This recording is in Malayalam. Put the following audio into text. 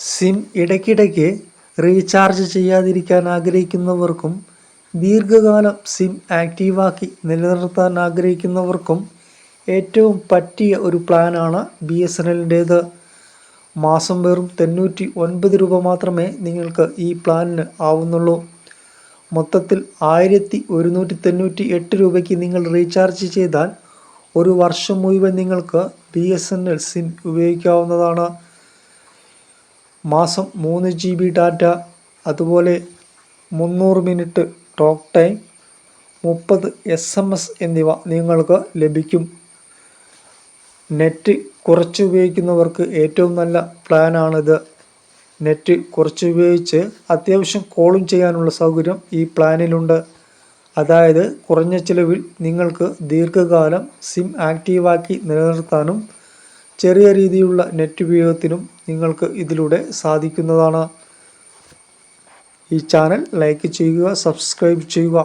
സിം ഇടയ്ക്കിടയ്ക്ക് റീചാർജ് ചെയ്യാതിരിക്കാൻ ആഗ്രഹിക്കുന്നവർക്കും ദീർഘകാലം സിം ആക്റ്റീവാക്കി നിലനിർത്താൻ ആഗ്രഹിക്കുന്നവർക്കും ഏറ്റവും പറ്റിയ ഒരു പ്ലാനാണ് ബി എസ് എൻ എല്ലിന്റേത്. മാസം വെറും തൊണ്ണൂറ്റി ഒൻപത് രൂപ മാത്രമേ നിങ്ങൾക്ക് ഈ പ്ലാനിന് ആവുന്നുള്ളൂ. മൊത്തത്തിൽ ആയിരത്തി ഒരുന്നൂറ്റി തൊണ്ണൂറ്റി എട്ട് രൂപയ്ക്ക് നിങ്ങൾ റീചാർജ് ചെയ്താൽ ഒരു വർഷം മുഴുവൻ നിങ്ങൾക്ക് B S N L SIM ഉപയോഗിക്കാവുന്നതാണ്. മാസം മൂന്ന് ജി ബി ഡാറ്റ അതുപോലെ മുന്നൂറ് മിനിറ്റ് ടോക്ക് ടൈം മുപ്പത് എസ് എം എസ് എന്നിവ നിങ്ങൾക്ക് ലഭിക്കും. നെറ്റ് കുറച്ച് ഉപയോഗിക്കുന്നവർക്ക് ഏറ്റവും നല്ല പ്ലാനാണിത് നെറ്റ് കുറച്ച് ഉപയോഗിച്ച് അത്യാവശ്യം കോളും ചെയ്യാനുള്ള സൗകര്യം ഈ പ്ലാനിലുണ്ട് അതായത് കുറഞ്ഞ ചിലവിൽ നിങ്ങൾക്ക് ദീർഘകാലം സിം ആക്റ്റീവാക്കി നിലനിർത്താനും ചെറിയ രീതിയിലുള്ള നെറ്റ് ഉപയോഗത്തിനും നിങ്ങൾക്ക് ഇതിലൂടെ സാധിക്കുന്നതാണ്. ഈ ചാനൽ ലൈക്ക് ചെയ്യുക സബ്സ്ക്രൈബ് ചെയ്യുക.